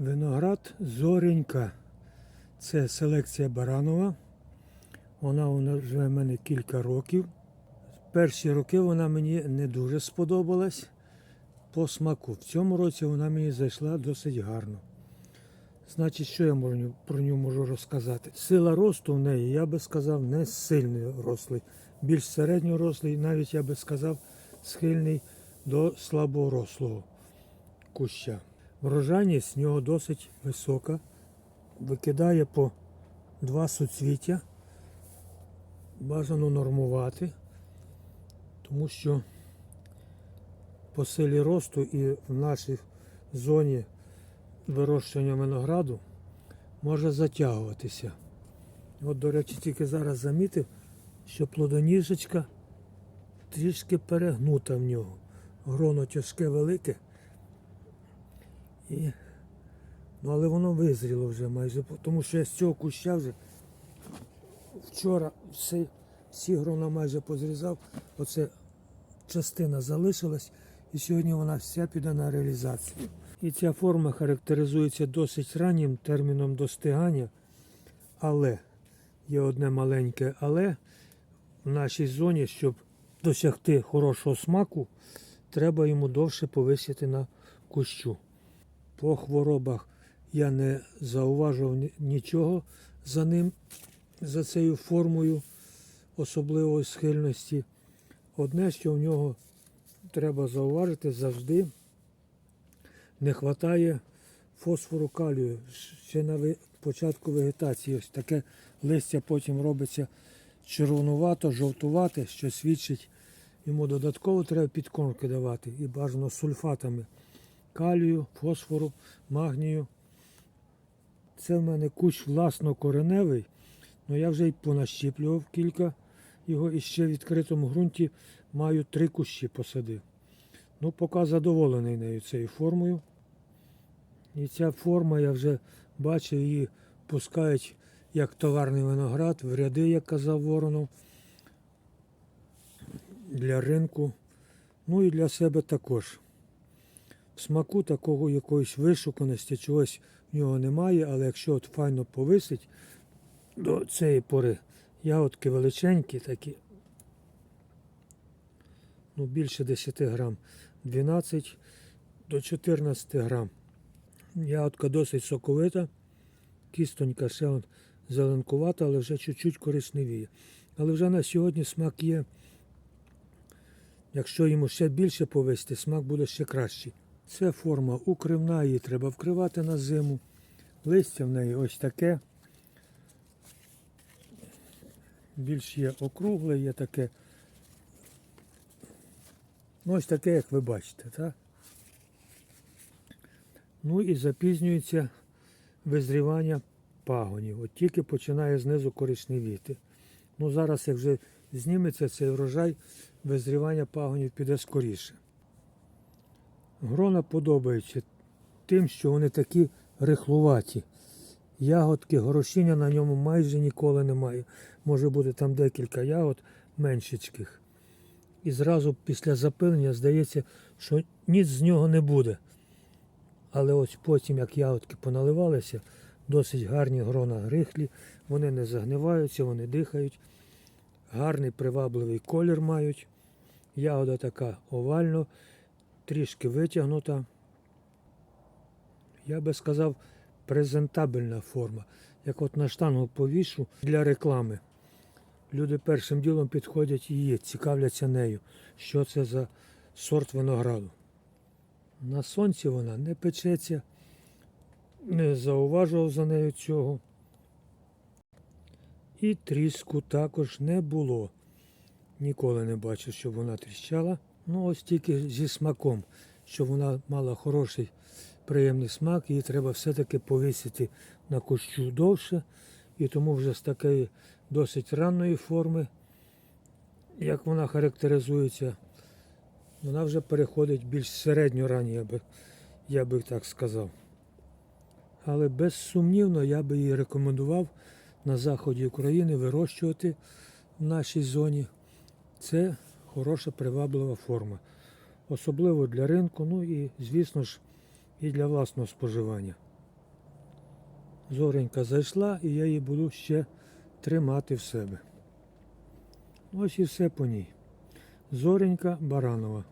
Виноград Зоренька. Це селекція Баранова. Вона вже в мене кілька років. Перші роки вона мені не дуже сподобалась по смаку. В цьому році вона мені зайшла досить гарно. Значить, що я можу про нього можу розказати? Сила росту в неї, я би сказав, не сильний рослий, більш середньорослий, навіть я би сказав, схильний до слаборослого куща. Врожайність в нього досить висока, викидає по два суцвіття. Бажано нормувати, тому що по силі росту і в нашій зоні вирощування винограду може затягуватися. От, до речі, тільки зараз замітив, що плодоніжечка трішки перегнута в нього. Гроно тяжке велике. І... Ну, але воно визріло вже майже, тому що я з цього куща вже вчора всі, всі грона майже позрізав. Оце частина залишилась, і сьогодні вона вся піде на реалізацію. І ця форма характеризується досить раннім терміном достигання, але є одне маленьке але в нашій зоні, щоб досягти хорошого смаку, треба йому довше повисити на кущу. По хворобах я не зауважив ні- нічого за ним, за цією формою особливої схильності. Одне, що в нього треба зауважити завжди не вистачає фосфору калію. Ще на початку вегетації ось таке листя потім робиться червонувато, жовтувате, що свідчить, йому додатково треба підкормки давати і бажано сульфатами калію, фосфору, магнію. Це в мене кущ власнокореневий, але я вже й понащіплював кілька його і ще в відкритому ґрунті маю три кущі посадив. Ну, поки задоволений нею цією формою. І ця форма, я вже бачив, її пускають як товарний виноград в ряди, як казав Воронов, для ринку, ну і для себе також. Смаку такого якоїсь вишуканості, чогось в нього немає, але якщо от файно повисить до цієї пори, ягодки величенькі такі, ну більше 10 грам, 12 до 14 грам. Ягодка досить соковита, кістонька ще он зеленкувата, але вже чуть-чуть коричневіє. Але вже на сьогодні смак є. Якщо йому ще більше повисти, смак буде ще кращий. Це форма укривна, її треба вкривати на зиму. Листя в неї ось таке. Більш є округле, є таке. Ну, ось таке, як ви бачите, так? Ну і запізнюється визрівання пагонів. От тільки починає знизу коричневіти. Ну зараз, як вже зніметься цей врожай, визрівання пагонів піде скоріше. Грона подобаються тим, що вони такі рихлуваті. Ягодки, горошіння на ньому майже ніколи немає. Може бути там декілька ягод меншечких. І зразу після запилення здається, що ніц з нього не буде. Але ось потім, як ягодки поналивалися, досить гарні грона грихлі, вони не загниваються, вони дихають. Гарний привабливий колір мають. Ягода така овально, трішки витягнута. Я би сказав, презентабельна форма. Як от на штангу повішу для реклами. Люди першим ділом підходять її, цікавляться нею, що це за сорт винограду. На сонці вона не печеться, не зауважував за нею цього. І тріску також не було. Ніколи не бачив, щоб вона тріщала. Ну, ось тільки зі смаком, щоб вона мала хороший приємний смак, її треба все-таки повісити на кущу довше. І тому вже з такої досить ранної форми, як вона характеризується, вона вже переходить більш середньоранньо, я би, я би так сказав. Але безсумнівно я би її рекомендував на заході України вирощувати в нашій зоні. Це хороша приваблива форма. Особливо для ринку, ну і, звісно ж, і для власного споживання. Зоренька зайшла і я її буду ще тримати в себе. Ось і все по ній. Зоренька Баранова.